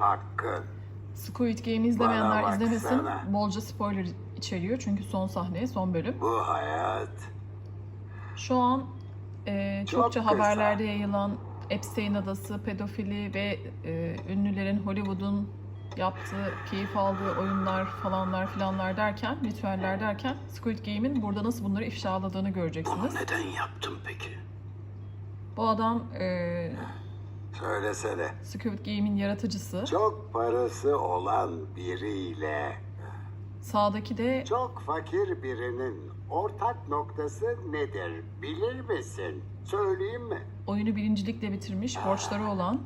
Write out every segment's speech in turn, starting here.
hakkın. Squid Game'i izlemeyenler izlemesin. Bolca spoiler içeriyor çünkü son sahne, son bölüm. Bu hayat Şu an e, Çok çokça kısa. haberlerde yayılan Epstein adası, pedofili ve e, ünlülerin Hollywood'un yaptığı, keyif aldığı oyunlar falanlar filanlar derken, ritüeller derken Squid Game'in burada nasıl bunları ifşaladığını bunu göreceksiniz. neden yaptın peki? Bu adam e, Söylesene. Squid Game'in yaratıcısı. Çok parası olan biriyle Sağdaki de çok fakir birinin ortak noktası nedir bilir misin? Söyleyeyim mi? oyunu birincilikle bitirmiş, borçları olan,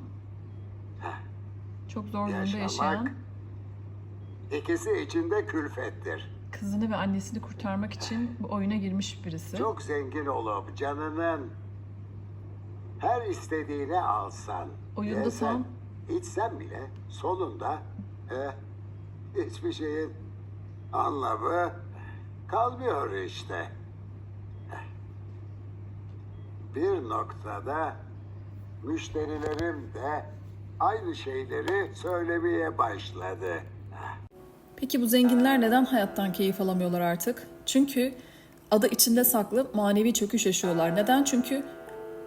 çok zor durumda yaşayan, ikisi içinde külfettir. kızını ve annesini kurtarmak için bu oyuna girmiş birisi. Çok zengin olup canının her istediğini alsan, Oyunda yesen, içsen bile sonunda eh, hiçbir şeyin anlamı kalmıyor işte. Eh. Bir noktada müşterilerim de aynı şeyleri söylemeye başladı. Peki bu zenginler neden hayattan keyif alamıyorlar artık? Çünkü adı içinde saklı manevi çöküş yaşıyorlar. Neden? Çünkü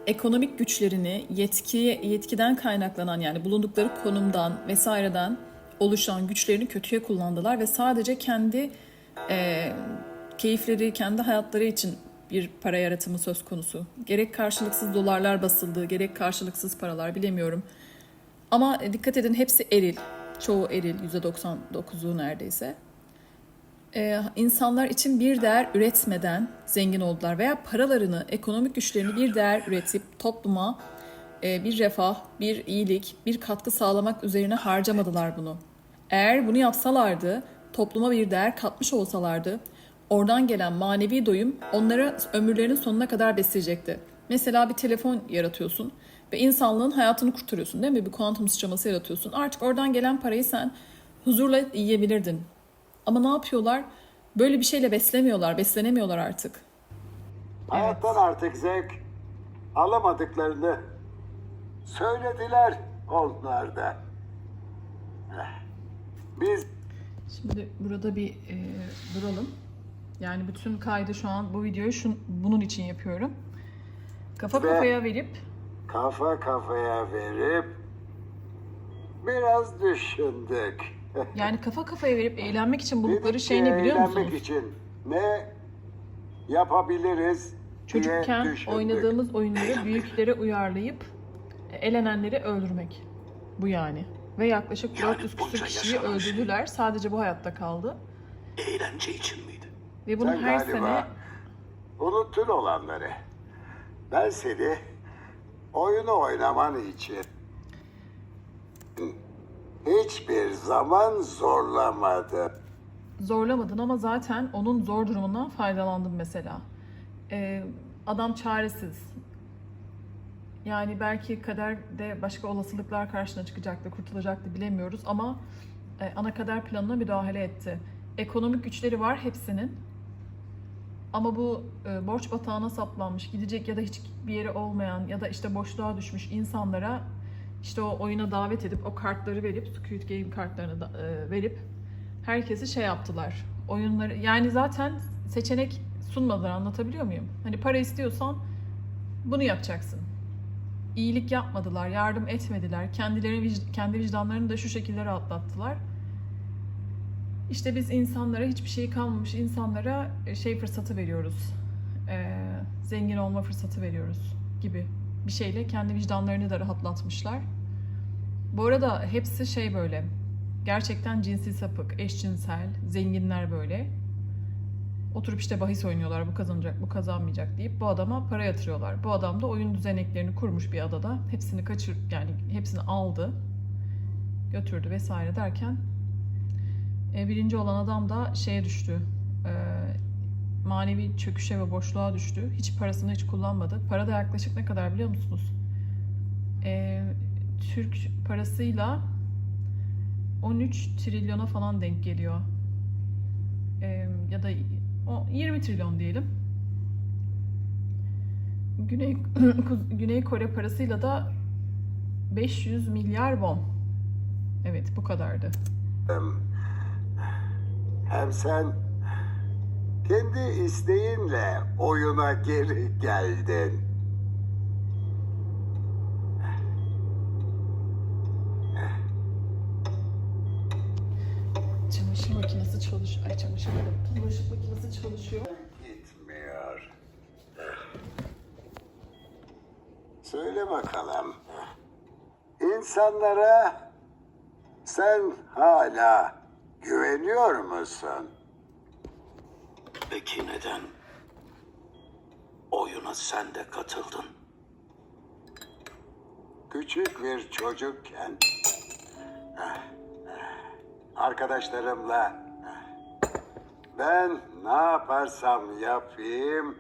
ekonomik güçlerini, yetkiye, yetkiden kaynaklanan yani bulundukları konumdan vesaireden oluşan güçlerini kötüye kullandılar ve sadece kendi e, keyifleri, kendi hayatları için bir para yaratımı söz konusu. Gerek karşılıksız dolarlar basıldı, gerek karşılıksız paralar bilemiyorum. Ama dikkat edin hepsi eril. Çoğu eril, %99'u neredeyse. Ee, insanlar için bir değer üretmeden zengin oldular veya paralarını, ekonomik güçlerini bir değer üretip topluma e, bir refah, bir iyilik, bir katkı sağlamak üzerine harcamadılar bunu. Eğer bunu yapsalardı, topluma bir değer katmış olsalardı, oradan gelen manevi doyum onları ömürlerinin sonuna kadar besleyecekti. Mesela bir telefon yaratıyorsun ve insanlığın hayatını kurtarıyorsun değil mi? Bir kuantum sıçraması yaratıyorsun. Artık oradan gelen parayı sen huzurla yiyebilirdin. Ama ne yapıyorlar? Böyle bir şeyle beslemiyorlar, beslenemiyorlar artık. Hayattan artık zevk alamadıklarını söylediler onlar da. Eh, Biz Şimdi burada bir e, duralım. Yani bütün kaydı şu an bu videoyu şun, bunun için yapıyorum. Kafa Ve- kafaya verip kafa kafaya verip biraz düşündük. Yani kafa kafaya verip eğlenmek için buldukları şey ne biliyor eğlenmek musunuz? için ne yapabiliriz Çocukken oynadığımız oyunları büyüklere uyarlayıp elenenleri öldürmek. Bu yani. Ve yaklaşık Yani 400 küsur bunca kişiyi yaşanan şey. öldürdüler. Sadece bu hayatta kaldı. Eğlence için miydi? Ve bunu Sen her galiba sene unuttun olanları. Ben seni oyunu oynaman için hiçbir zaman zorlamadım. zorlamadın ama zaten onun zor durumundan faydalandın mesela. Ee, adam çaresiz. Yani belki kaderde başka olasılıklar karşına çıkacaktı, kurtulacaktı bilemiyoruz ama e, ana kader planına müdahale etti. Ekonomik güçleri var hepsinin. Ama bu e, borç batağına saplanmış, gidecek ya da hiçbir yeri olmayan ya da işte boşluğa düşmüş insanlara işte o oyuna davet edip o kartları verip Squid Game kartlarını da, e, verip herkesi şey yaptılar. Oyunları yani zaten seçenek sunmadılar anlatabiliyor muyum? Hani para istiyorsan bunu yapacaksın. İyilik yapmadılar, yardım etmediler. Kendileri kendi vicdanlarını da şu şekilde rahatlattılar. İşte biz insanlara hiçbir şey kalmamış insanlara e, şey fırsatı veriyoruz. Ee, zengin olma fırsatı veriyoruz gibi bir şeyle kendi vicdanlarını da rahatlatmışlar. Bu arada hepsi şey böyle gerçekten cinsi sapık, eşcinsel, zenginler böyle. Oturup işte bahis oynuyorlar bu kazanacak, bu kazanmayacak deyip bu adama para yatırıyorlar. Bu adam da oyun düzeneklerini kurmuş bir adada. Hepsini kaçır yani hepsini aldı, götürdü vesaire derken e, birinci olan adam da şeye düştü. Manevi çöküşe ve boşluğa düştü. Hiç parasını hiç kullanmadı. Para da yaklaşık ne kadar biliyor musunuz? E, Türk parasıyla 13 trilyona falan denk geliyor. E, ya da o 20 trilyon diyelim. Güney Güney Kore parasıyla da 500 milyar won. Evet bu kadardı. Hem sen kendi isteğinle oyuna geri geldin. Çamaşır makinesi çalışıyor. Ay çamaşır makinesi. Bulaşık makinesi çalışıyor. Gitmiyor. Söyle bakalım. İnsanlara sen hala güveniyor musun? Peki neden? Oyuna sen de katıldın. Küçük bir çocukken arkadaşlarımla ben ne yaparsam yapayım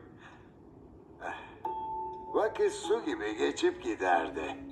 vakit su gibi geçip giderdi.